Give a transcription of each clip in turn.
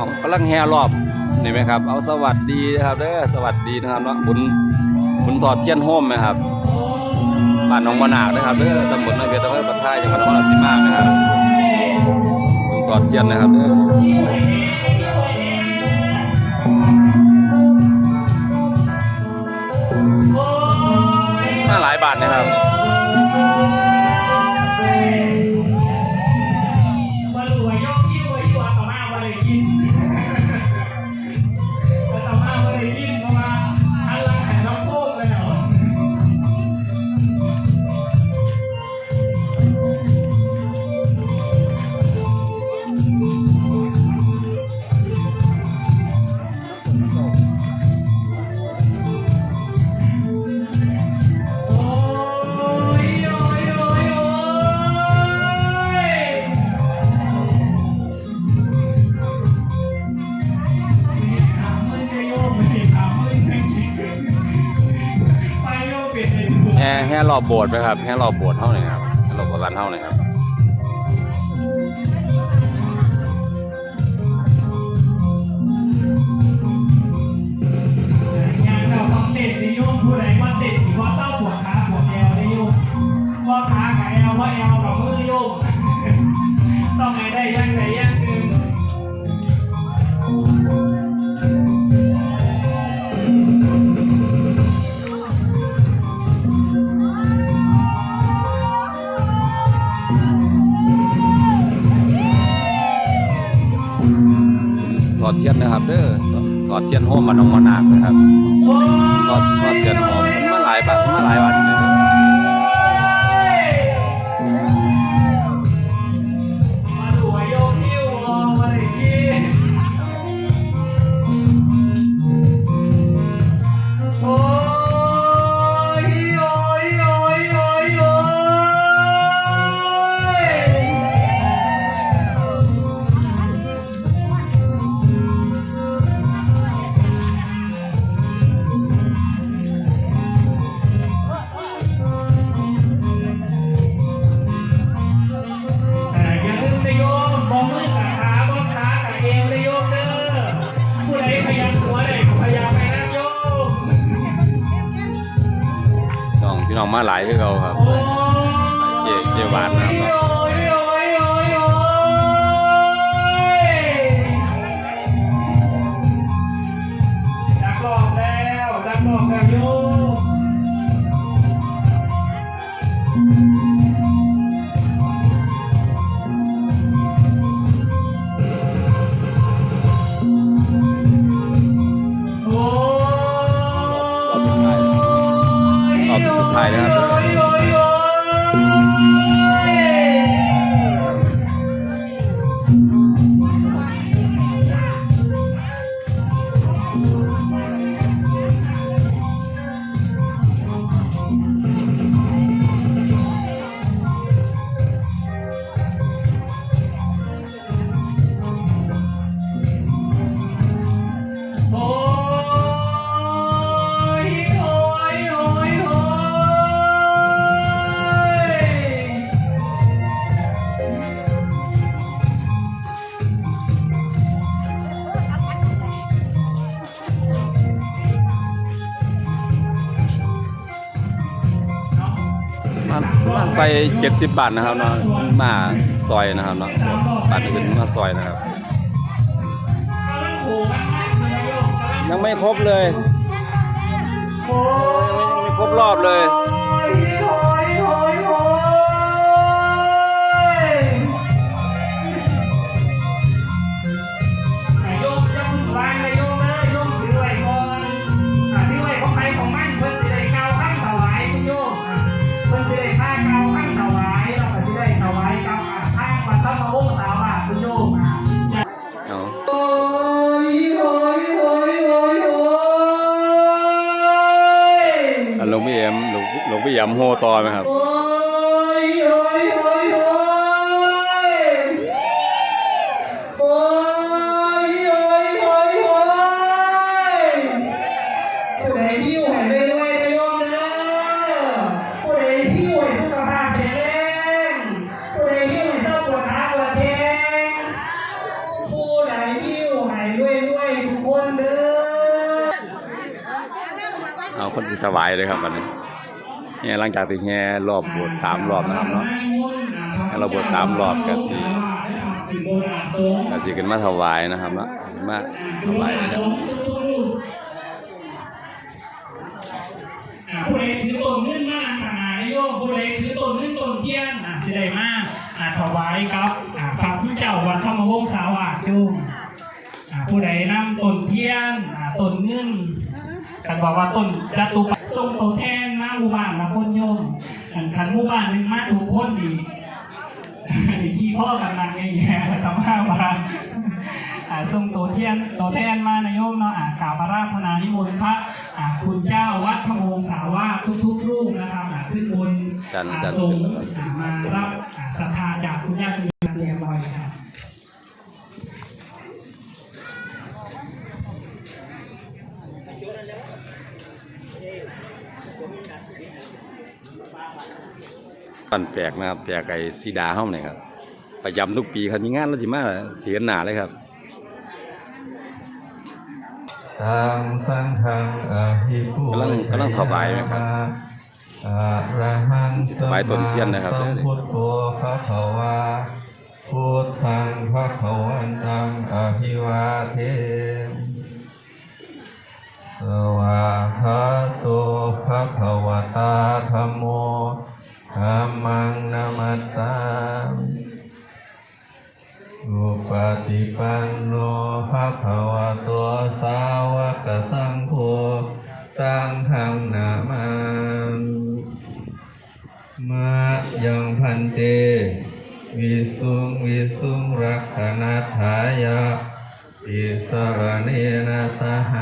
เอากำลังแห่รอบนี่ไหมครับ เอาสวัสดีนะครับเด้อสวัสดีนะครับเนาะบุญบุญถอดเทียนโฮมนะครับบ้านหนองมะนาวนะครับเด้อตำบลนาเวียตำบลบัท้ายจังหวัดนครราชสีมานะครับบุญถอดเทียนนะครับเด้อมาหลายบาทนะครับ แห่รอบโบสถ์นะครับแห่รอบโบสถ์เท่าไหร่ครับแห่รอบโบสถ์ร้านเท่านี้ครับว่าขากับแอลว่าแอลกับมือโยมต้องไงได้ยังไง เทียนโฮมบ้านหนองมะนาวนะครับโอ้ทอดทอดเทียนโฮมมันมาหลายบาทมาหลายวัน น้องพี่น้องมาหลายคือเขาครับเจ๊เจ๊หวานนะครับ เจ็ดสิบบาทนะครับเนาะมาซอยนะครับเนาะบาทอื่นมาซอยนะครับ ยังไม่ครบเลยยังไม่ครบรอบเลย โฮต่อไหมครับ โอ้ยโอ้ยโอ้ยโอ้ยโอ้ยโอ้ยโอ้ยโอ้ยผู้ใดหิ้วให้ได้ด้วยได้โยมเด้อผู้ใดหิ้วให้สุขภาพแข็งแรงผู้ใดหิ้วให้เศร้าปวดขาปวดแขนผู้ใดหิ้วให้ด้วยด้วยๆทุกคนเด้อเอาคนสิถวายเลยครับวันนี้ เนี่ยหลังจากที่แห่รอบโบสถ์สามรอบนะครับเนาะให้เราบวชสามรอบก็สิก็สิขึ้นมาถวายนะครับเนาะขึ้นมาถวายนะครับอ่าผู้ใดถือต้นเงินมาขนาดโยมผู้ใดถือต้นเงินต้นเทียนอ่าสิได้มาอ่าถวายครับอ่าพระผู้เจ้าวัดธรรมวงศาวาสจุมอ่าผู้ใดนำต้นเทียนอ่าต้นเงินกันบอกว่าต้นจตุปัจทรงตัวแทน มาหมู่บ้านมาคนโยมอันคันหมู่บ้านหนึ่งมาถูกคนดีดีขี้พ่อกันนางอย่างเงี้ยทำห้ามาอ่าส่งตัวเทียนตัวแทนมานะโยมเนาะอ่ากล่าวพระราชนานิมนต์พระอ่าคุณเจ้าวัดพระวงศาวาสทุกๆรูปนะครับอ่าขึ้นบนจันทร์อ่าจันทร์ทรงขึ้นแล้วอ่ามารับอ่าศรัทธาจากคุณญาติคุณโยมเรียบร้อยครับ ปั่นแปลกนะครับแปลกไอ้สีดาห้องเนี่ยครับประจำทุกปีครับมีงานแล้วจิมาเสียหนาเลยครับตังสังฆังอะหิปุกำลังกำลังถวายไหมครับอะระหังสัมถวายต้นเทียนนะครับสัมพุทโธพระขวาพุทธังพระขวันตังอะภิวาเทสวาคาโตพระขวตาธรรมโม ธัมมังนามัสสามิอุปติปันโนภะคะวะโตสาวกสังโฆสังฆังนามามายังพันเต วิสุงวิสุงรักขณาถายะติสรเนนะสห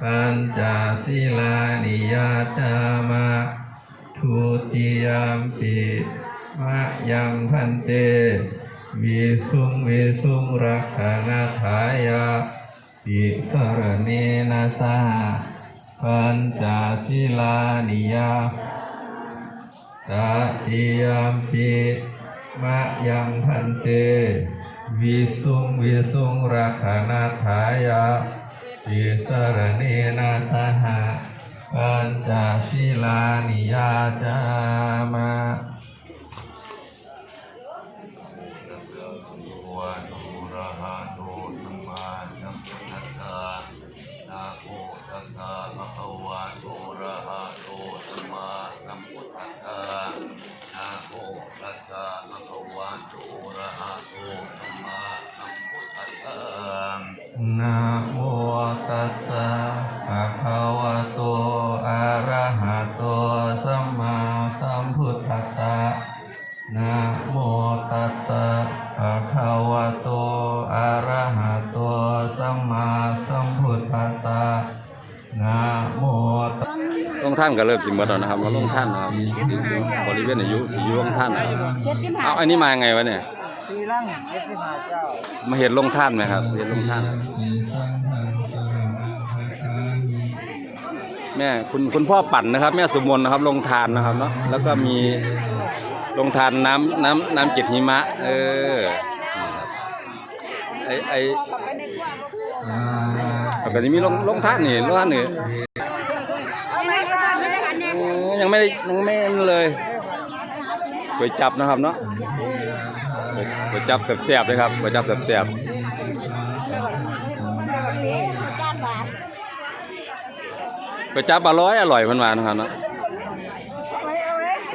ปัญจศีลานิยาจามะ ทุติยามปิมะยังพันเตวิสุงวิสุงรักขณาถายะติสรเนนะสหปัญจศีลานิยาตติยามปิมะยังพันเตวิสุงวิสุงรักขณาถายะติสรเนนะสห ปัญจศีลานิยาจามะานก็เริ่มสิหมดแล้วนะครับมาลงท่านนะครับบริเวณอายุที่อยู่ลงท่านนะครับเอาอันนี้มายังไงวะเนี่ยมาเห็นลงท่านไหมครับเห็นลงท่าน แม่คุณคุณพ่อปั่นนะครับ แม่สุมนนะครับลงทานนะครับเนาะแล้วก็มีลงทานน้ำน้ำน้ำเกล็ดหิมะ เออไอไอแล้วก็จะมีลงลงท่านนี่ลงท่านนี่เออ ยังไม่ได้ยังไม่เลยก๋วยจับนะครับเนาะก๋วยจับแซ่บๆเลยครับก๋วยจับแซ่บๆก๋วยจับอร่อยอร่อยเพันวานะครับเนาะ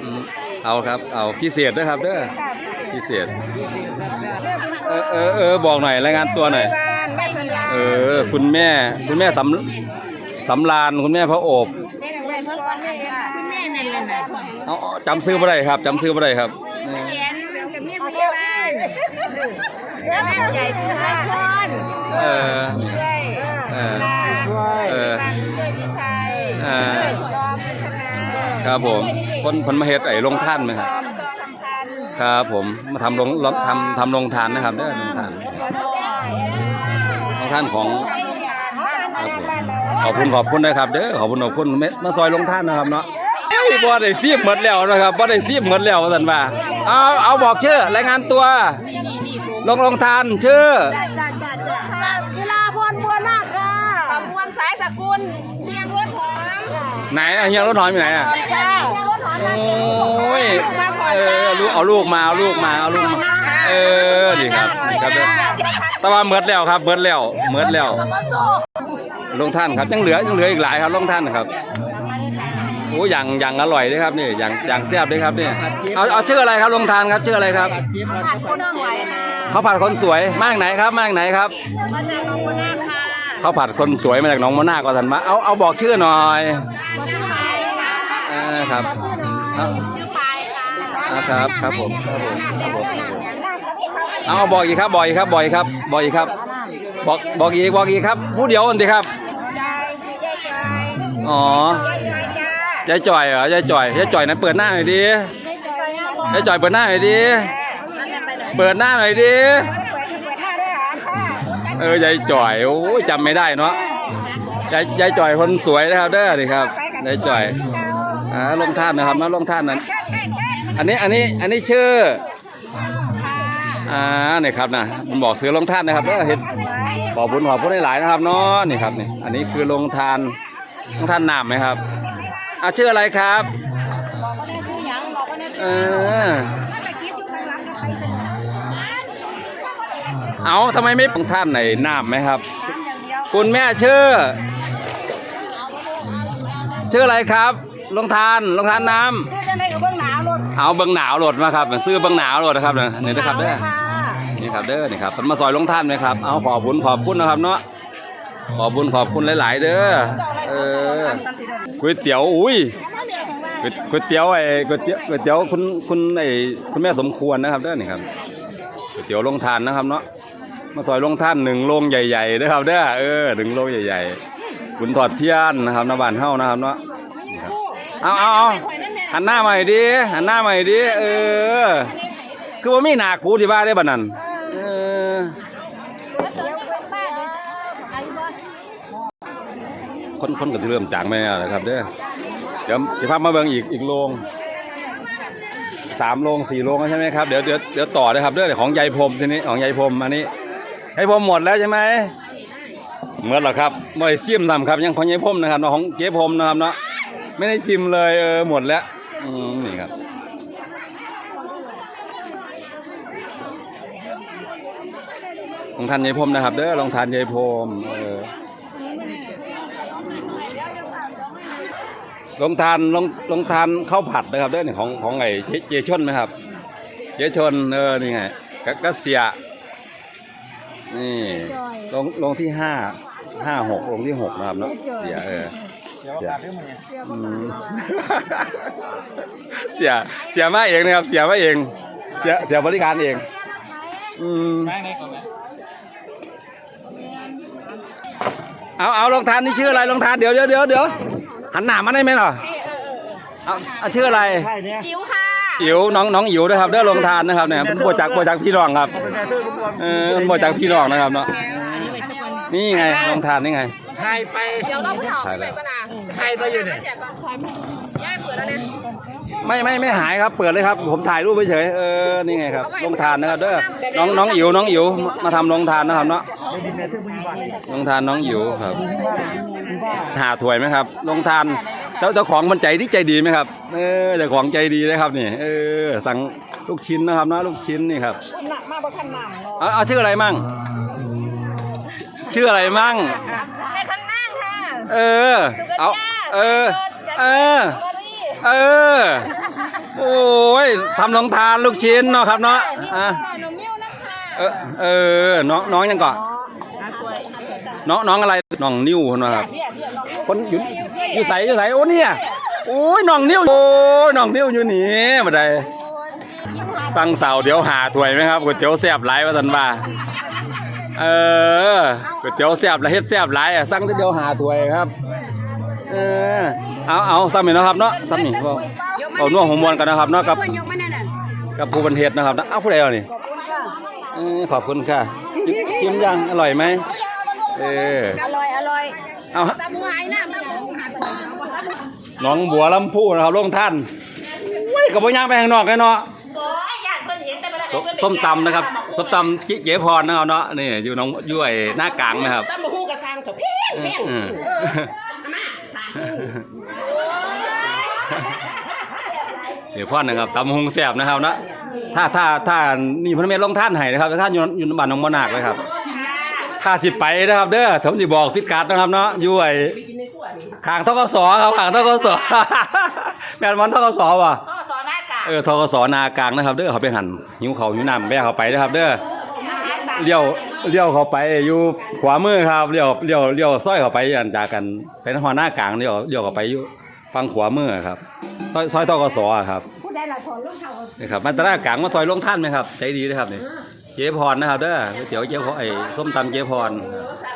อืมเอาครับ เอาพิเศษด้วยครับเด้อพิเศษ เออเออเออบอกหน่อยรายงานตัวหน่อย เออ คุณแม่ คุณแม่สำสำรานคุณแม่พระโอบคุณแม่ นั่นแหละนะเอาเอาจำซื้อบ่ได้ครับจำซื้อบ่ได้ครับเออแขนกับแม่พยาบาลแม่ใหญ่สุดท้ายคนเออช่วยเออเออช่วยพี่ชายเออช่วยรอมพัฒนาครับผมคนคนมาเฮ็ดไอ้ลงท่านไหมครับต่อทำพันครับผมมาทำลงลงทำทำลงทานนะครับเด้อลงทานลงทานของครับผมขอบคุณขอบคุณนะครับเด้อขอบคุณขอบคุณเม็ดมาซอยลงท่านนะครับเนาะเอ้ ยบ่ได้ซีบหมดแล้วนะครับบ่ได้ซีบหมดแล้วสันว่าเอาเอาบอกชื่อรายงานตัวลงลงทานชื่อกีฬาพรพรนาคค่ะมวลสายสกุลเฮีงรถหอมไหนอะเฮียงรถหอมอยู่ไหนอะโอ้ยเออลูกเอาลูกมาเอาลูกมาเอาลูกมาเออดีครับดีครับแต่ว่าเมิดแล้วครับเมิดแล้วเมิดแล้วลงท่านครับยังเหลือยังเหลืออีกหลายครับลงท่านครับ โอ้อย่างอย่างอร่อยด้วยครับนี่อย่างอย่างแซ่บด้วยครับนี่เอาเอาชื่ออะไรครับลงทานครับชื่ออะไรครับคนสวยนะข้าวผัดคนสวยมากไหนครับมากไหนครับมาจากน้องคนนาค่ะข้าวผัดคนสวยมาจากหนองมะนาวก็ทันมาเอาเอาบอกชื่อหน่อยชื่อไม้ค่ะเออครับเอาชื่อไม้ค่ะเอาครับครับผมครับผมครับผมเอาบอกอีกครับบอกอีกครับบอกอีกครับบอกอีกครับบอกบอกอีกบอกอีกครับผู้เดียวอันดีครับยายชื่อยายจอ ยอ๋อยายจ้ายายจ่อยเหรอยายจ่อยยายจ่อยนั้นเปิดหน้าหน่อยดิยายจอยนะยายจ่อยเปิดหน้าหน่อยดินั่นแหละไปไหนเปิดหน้าหน่อยดิเปิดเปิดท่าได้หรอค่ะเออยายจ่อยโอ้ยจำไม่ได้เนาะยายยายจ่อยคนสวยนะครับเด้อนี่ครับยายจ่อยอ่าลงท่านนะครับมาลงท่านนั้นอันนี้อันนี้อันนี้ชื่ออ่านี่ครับนะมันบอกซื้อลงท่านนะครับเด้อเห็นขอบคุณขอบคุณหลายๆนะครับเนาะนี่ครับนี่อันนี้คือลงทานลงทานน้ำไหมครับ อ่าชื่ออะไรครับบอกว่าเนี่ยชื่อหยังบอกว่าเนี่ยเอชื่ออไปคิดอยู่ข้างหลังก็ไปเสนอเอาทำไมไม่ลงท่านไหนน้ำไหมครับอย่างเดียวคุณแม่ชื่อ ชื่ออะไรครับลงทานลงทานน้ำชื่อจะได้กับเบื้องหนาวรถเอาเบิ้งหนาวโหลดมาครับซื้อเบิ้งหนาวโหลดนะครับเนี่ยนี่นะครับเด้อค่ะนี่ครับเด้อนี่ครับเพิ่นมาซอยลงท่านไหมครับเอาขอบคุณขอบคุณนะครับเนาะ ขอบคุณขอบคุณหลาย ๆ เด้อเออก๋วยเตี๋ยวอุ้ยก๋วยเตี๋ยวไอ้ก๋วยเตี๋ยวก๋วยเตี๋ยวคุณคุณไอ้คุณแม่สมควรนะครับเด้อนี่ครับก๋วยเตี๋ยวลงทานนะครับเนาะมาซอยลงท่านหนึ่งโลงใหญ่ๆนะครับเด้อเออหนึ่งโลงใหญ่ๆคุณทอดเทียนนะครับน้าบานเฮานะครับเนาะนี่ครับเอาเอาเอาหันหน้ามาให้ดีหันหน้ามาให้ดีเออ คือว่ามีหนากูที่บ้านได้บัดนั้นเออ คนคนก็จะเริ่มจางไปแล้วนะครับเด้อเดี๋ยวจะพามาเบิ่งอีกอีกโรงสามโรงสี่โรงใช่ไหมครับเดี๋ยวเดี๋ยวเดี๋ยวต่อนะครับเด้อของยายพรมทีนี้ของยายพรมอันนี้ยายพรมหมดแล้วใช่ไหมเมื่อหรอครับไม่ได้ซิมทำครับ ยังของยายพรมนะครับของเจ๊พรมนะครับเนาะไม่ได้ชิมเลยเออหมดแล้วอืมนี่ครับลองทานยายพรมนะครับเด้อลองทานยายพรมเออ ลองทานลองลองทานข้าวผัดนะครับเด้อนี่ของของไอ้เจ๊เจชนนะครับ เจชนเออนี่ไงกะกะเสียนี่ลงลงที่ห้าห้าหกลงที่หกนะครับเนาะเสียเออเสียอืมเสียเสียมาเองนะครับเสียมาเอง เสียเสียบริการเอง อืมเอาเอาลองทานนี่ชื่ออะไรลองทานเดี๋ยวเดี๋ยวเดี๋ยวเดี๋ยว หันหน้ามาได้ไหมเหรอเอาเอาชื่ออะไรอิ๋วค่ะอิ๋วน้องน้องอิ๋วนะครับเด้อลงทานนะครับเนี่ยมันบวจากบวจากพี่น้องครับเออมันบวจากพี่น้องนะครับเนาะนี่ไงลงทานนี่ไงเดี๋ยวเราผู้ถอถ่ายแล้วก็นะใครไปอยู่เนี่ยแจกก่อนย่ายเปิดแล้วเนี่ย ไม่ไม่ไม่หายครับ เปิดเลยครับ ผมถ่ายรูปเฉยๆเออนี่ไงครับลงทานนะครับเด้อน้องน้องอิ๋วน้องอิ๋วมาทำลงทานนะครับเนาะลงทานน้องอิ๋วครับ หาถวยไหมครับ ลงทานแล้วเจ้าของมันใจดีใจดีไหมครับ เออเจ้าของใจดีนะครับนี่เออสั่งลูกชิ้นนะครับนะลูกชิ้นนี่ครับหนักมากกว่าขันหนังเอาเอาชื่ออะไรมั่ง ชื่ออะไรมั่งในข้างหน้าค่ะเออเอาเออเออ เออ โอ้ยทำลงทานลูกชิ้นเนาะครับเนาะอะหนูมิ้วนะคะเออเออน้องน้องยังก่อนน้องน้องอะไรน้องนิ้วคนนะครับคนอยู่อยู่ใสอยู่ใสโอ้เนี่ยโอ้ยน้องนิ้วโอ้ยน้องนิ้วอยู่นี่มาได้สั่งเสาเดี๋ยวหาถ้วยไหมครับก๋วยเตี๋ยวแซ่บหลายว่าสันว่าเออก๋วยเตี๋ยวแซ่บและเฮ็ดแซ่บหลายอะสั่งแต่เดียวหาถ้วยครับ เออ เอาเอาซ้ำนี่เนาะครับเนาะซ้ำนี่ก็เอาน่วงหัวมวนกันนะครับเนาะกับคนยกมาแน่นอนกับผู้บันเทศนะครับนะเอาผู้ใดเอานี่เออขอบคุณค่ะชิมชิมยังอร่อยไหมเอออร่อยอร่อยเอาตามูหายหน้าตามูหายหน้องบัวลำพูนะครับลงท่านอุ้ยกับพ่ย่างไปข้างนอกกันเนาะสส้มตำนะครับส้มตำจิเจ๋พรนะครับเนาะนี่อยู่หน้องอยู่ไอ้หน้ากลางนะครับตามูกระซังกับเพี้ยนเพี้ยน อืม อามาสาธุ เดี๋ยวฟ้อนนะครับตำหงแสบนะครับนะถ้าถ้าถ้านี่พระเมธลงท่านให้นะครับท่านอยู่อยู่บ้านหนองมะนากเลยครับถ้าสิไปนะครับ เด้อผมสิบอกฟิตการ์ดนะครับเนาะอยู่ไอ้ข้างทกศครับข้างทกศแม่นมันทกศว่ะก็สอนหน้ากากเออทกศนากลางนะครับ เด้อเขาไปหันหิวเขาวหิวน้ำแม่เขาไปนะครับ เด้อเลี้ยวเลี้ยวเขาไปอยู่ขวามือครับเลี้ยวเลี้ยวเลี้ยวซอยเขาไปอันจากกันเป็นหอหน้ากลางเลี้ยวเลี้ยวเขาไปอยู่ฝั่งขวามือครับ ซอยซอยทกศอะครับผู้ใดละถอนลูกเท้านี่ครับมันตะหน้ากลางมาซอยลงท่านไหมครับใจดีนะครับนี่เจ๊พรนะครับเด้อก๋วยเตี๋ยวเจ๊พรไอ้ส้มตำเจ๊พรใส่